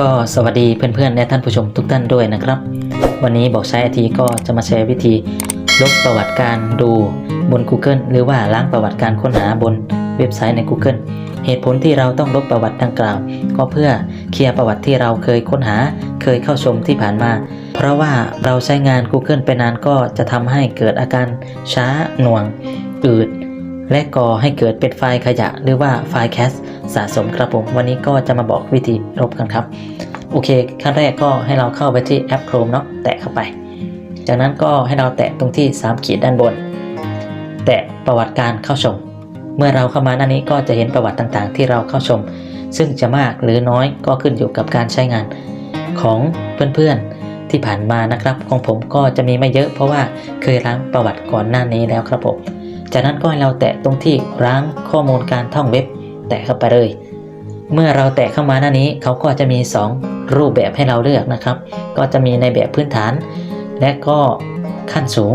ก็สวัสดีเพื่อนๆและท่านผู้ชมทุกท่านด้วยนะครับ วันนี้บอกใช้ไอทีก็จะมาแชร์วิธี ลบประวัติการดูบน Google หรือว่าล้างประวัติการค้นหาบนเว็บไซต์ใน Google เหตุผลที่เราต้องลบประวัติดังกล่าว ก็เพื่อเคลียร์ประวัติที่เราเคยค้นหาเคยเข้าชมที่ผ่านมา เพราะว่าเราใช้งาน Google ไปนานก็จะทำให้เกิดอาการช้าหน่วงอืดและก่อให้เกิดเป็นไฟล์ขยะหรือว่าไฟล์แคส สะสมครับผมวันนี้ก็จะมาบอกวิธีลบกันครับ โอเคขั้นแรกก็ให้เราเข้าไปที่แอป Chrome เนาะแตะเข้าไป จากนั้นก็ให้เราแตะตรงที่ 3 ขีดด้านบน แตะประวัติการเข้าชม เมื่อเราเข้ามาหน้านี้ก็จะเห็นประวัติต่างๆ ที่เราเข้าชม ซึ่งจะมากหรือน้อยก็ขึ้นอยู่กับการใช้งานของเพื่อนๆที่ผ่านมานะครับ ของผมก็จะมีไม่เยอะเพราะว่าเคยล้างประวัติก่อนหน้านี้แล้วครับผมจากนั้นก็ให้เราแตะตรงที่ล้างข้อมูลการท่องเว็บ แตะเข้าไปเลย เมื่อเราแตะเข้ามาหน้านี้เขาก็จะมี 2 รูปแบบให้เราเลือกนะครับ ก็จะมีในแบบพื้นฐาน และก็ขั้นสูง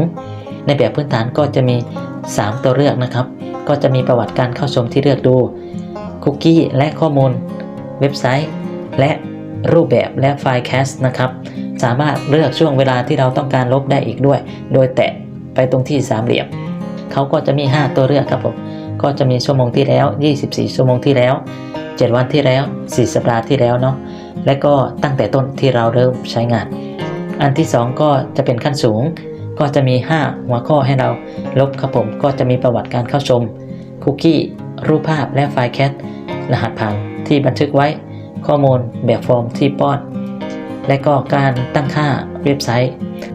ในแบบพื้นฐานก็จะมี 3 ตัวเลือกนะครับ ก็จะมีประวัติการเข้าชมที่เลือกดูคุกกี้และข้อมูล เว็บไซต์ และรูปแบบและไฟล์แคสนะครับ สามารถเลือกช่วงเวลาที่เราต้องการลบได้อีกด้วย โดยแตะไปตรงที่สามเหลี่ยมเขาก็จะมี 5 ตัวเลือกครับผม ก็จะมีชั่วโมงที่แล้ว 24 ชั่วโมงที่แล้ว 7 วันที่แล้ว 4 สัปดาห์ที่แล้วเนาะและก็ตั้งแต่ต้นที่เราเริ่มใช้งาน อันที่ 2 ก็จะเป็นขั้นสูง ก็จะมี 5 หัวข้อให้เราลบครับผมก็จะมีประวัติการเข้าชม คุกกี้ รูปภาพและไฟล์แคทรหัสผ่านที่บันทึกไว้ ข้อมูลแบบฟอร์มที่ป้อน และก็การตั้งค่าเว็บไซต์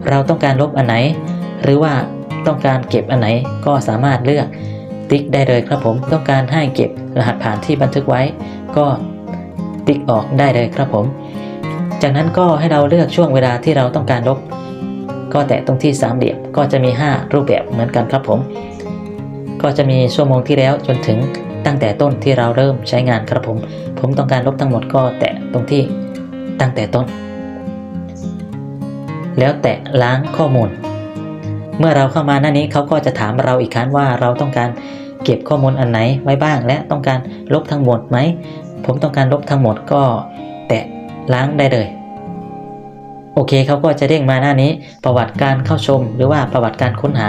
เราต้องการลบอันไหน หรือว่าต้องการเก็บอันไหนก็สามารถเลือก ติ๊กได้เลยครับผมต้องการให้เก็บรหัสผ่านที่บันทึกไว้ ก็ติ๊กออกได้เลยครับผม จากนั้นก็ให้เราเลือกช่วงเวลาที่เราต้องการลบ ก็แตะตรงที่สามเหลี่ยมก็จะมี 5 รูปแบบเหมือนกันครับผม ก็จะมีชั่วโมงที่แล้วจนถึงตั้งแต่ต้นที่เราเริ่มใช้งานครับผม ผมต้องการลบทั้งหมดก็แตะตรงที่ตั้งแต่ต้น แล้วแตะล้างข้อมูล เมื่อเราเข้ามาหน้านี้เขาก็จะถามเราอีกครั้งว่าเราต้องการ เก็บข้อมูลอันไหนไว้บ้าง และต้องการลบทั้งหมดไหม ผมต้องการลบทั้งหมดก็แตะล้างได้เลย โอเคเขาก็จะเด้งมาหน้านี้ ประวัติการเข้าชม หรือว่าประวัติการค้นหา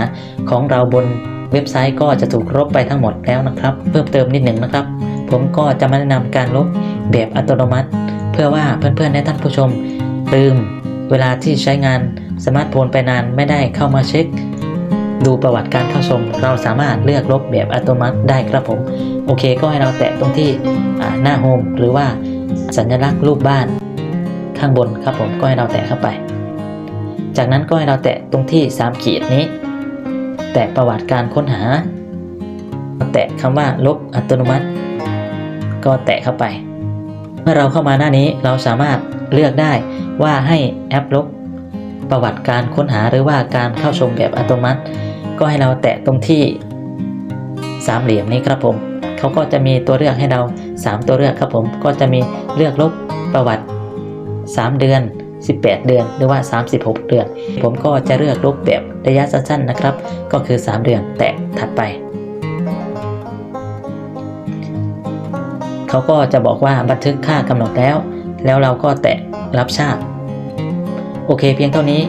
ของเราบนเว็บไซต์ก็จะถูกลบไปทั้งหมดแล้วนะครับ เพิ่มเติมนิดหนึ่งนะครับ ผมก็จะมาแนะนำการลบแบบอัตโนมัติ เพื่อว่าเพื่อนๆและท่านผู้ชมลืมเวลาที่ใช้งานสมาร์ทโฟนไปนานไม่ได้เข้ามาเช็ค ดูประวัติการเข้าชม เราสามารถเลือกลบแบบอัตโนมัติได้ครับผม โอเคก็ให้เราแตะตรงที่หน้าโฮมหรือว่าสัญลักษณ์รูปบ้านข้างบนครับผมก็ให้เราแตะเข้าไป จากนั้นก็ให้เราแตะตรงที่ 3 ขีดนี้ แตะประวัติการค้นหา แตะคำว่าลบอัตโนมัติ ก็แตะเข้าไป เมื่อเราเข้ามาหน้านี้เราสามารถเลือกได้ว่าให้แอปลบประวัติการค้นหาหรือว่าการเข้าชมแบบอัตโนมัติ ก็ให้เราแตะตรงที่สามเหลี่ยมนี้ครับผมเขาก็จะมีตัวเลือกให้เรา 3 ตัวเลือกครับผมก็จะมีเลือกลบประวัติ 3 เดือน 18 เดือน หรือว่า 36 เดือน ผมก็จะเลือกลบแบบระยะสั้นๆนะครับ ก็คือ 3 เดือนแตะถัดไปเขาก็จะบอกว่าบันทึกค่ากำหนดแล้ว แล้วเราก็แตะรับทราบโอเคเพียงเท่านี้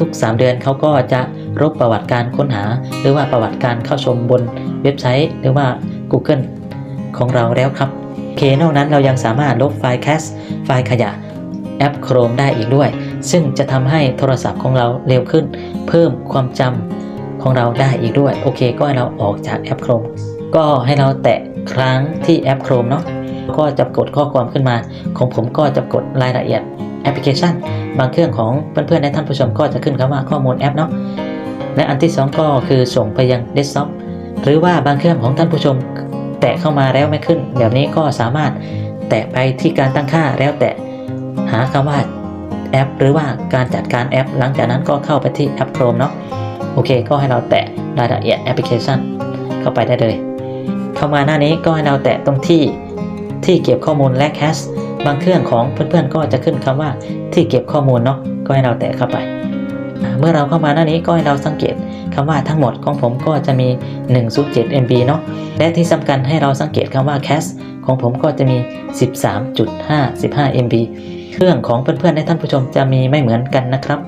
ทุกๆ 3 เดือนเขาก็จะ ลบประวัติการค้นหา หรือว่าประวัติการเข้าชมบนเว็บไซต์ หรือว่า Google ของเราแล้วครับโอเคนอกนั้นเรายังสามารถลบไฟล์แคสไฟล์ขยะแอป Chrome ได้อีกด้วย ซึ่งจะทำให้โทรศัพท์ของเราเร็วขึ้น เพิ่มความจำของเราได้อีกด้วย โอเคก็ให้เราออกจากแอป Chrome ก็ให้เราแตะครั้งที่แอป Chrome เนาะก็จะกดข้อความขึ้นมา ของผมก็จะกดรายละเอียดแอปพลิเคชัน บางเครื่องของเพื่อนๆและท่านผู้ชมก็จะขึ้นคำว่าข้อมูลแอปเนาะ และอันที่สองก็คือส่งไปยังเดสก์ท็อปหรือว่าบางเครื่องของท่านผู้ชม แตะเข้ามาแล้วไม่ขึ้น แบบนี้ก็สามารถแตะไปที่การตั้งค่าแล้วแตะหาคำว่าแอป หรือว่าการจัดการแอป หลังจากนั้นก็เข้าไปที่แอป Chrome เนาะโอเค ก็ให้เราแตะรายละเอียดแอปพลิเคชัน เข้าไปได้เลย เข้ามาหน้านี้ก็ให้เราแตะตรงที่ที่เก็บข้อมูลและแคชบางเครื่องของเพื่อนๆก็จะขึ้นคำว่าที่เก็บข้อมูลเนาะก็ให้เราแตะเข้าไป เมื่อเราเข้ามาหน้านี้ก็ให้เราสังเกตคำว่าทั้งหมดของผมก็จะมี1.7 MB เนาะและที่สำคัญให้เราสังเกตคำว่าแคชของผมก็จะมี 13.5 15 MB เครื่องของเพื่อนๆในท่านผู้ชมจะมีไม่เหมือนกันนะครับ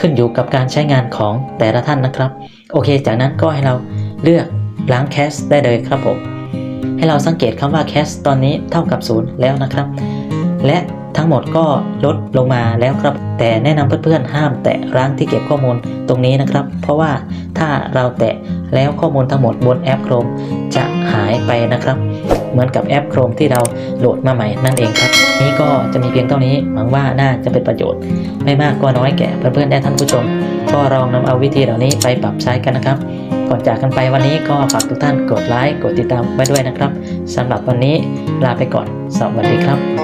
ขึ้นอยู่กับการใช้งานของแต่ละท่านนะครับ โอเค จากนั้นก็ให้เราเลือกล้างแคสได้เลยครับผม ให้เราสังเกตคำว่าแคสตอนนี้เท่ากับศูนย์แล้วนะครับ และ ทั้งหมดก็ลดลงมาแล้วครับ แต่แนะนำเพื่อนๆห้ามแตะร้างที่เก็บข้อมูลตรงนี้นะครับ เพราะว่าถ้าเราแตะแล้วข้อมูลทั้งหมดบนแอป Chrome จะหายไปนะครับ เหมือนกับแอป Chrome ที่เราโหลดมาใหม่นั่นเองครับ นี้ก็จะมีเพียงเท่านี้หวังว่าน่าจะเป็นประโยชน์ ไม่มากก็น้อยแก่เพื่อนๆและท่านผู้ชม ก็ลองนำเอาวิธีเหล่านี้ไปปรับใช้กันนะครับก่อนจากกันไปวันนี้ก็ฝากทุกท่านกดไลค์กดติดตามไว้ด้วยนะครับสำหรับวันนี้ลาไปก่อน สวัสดีครับ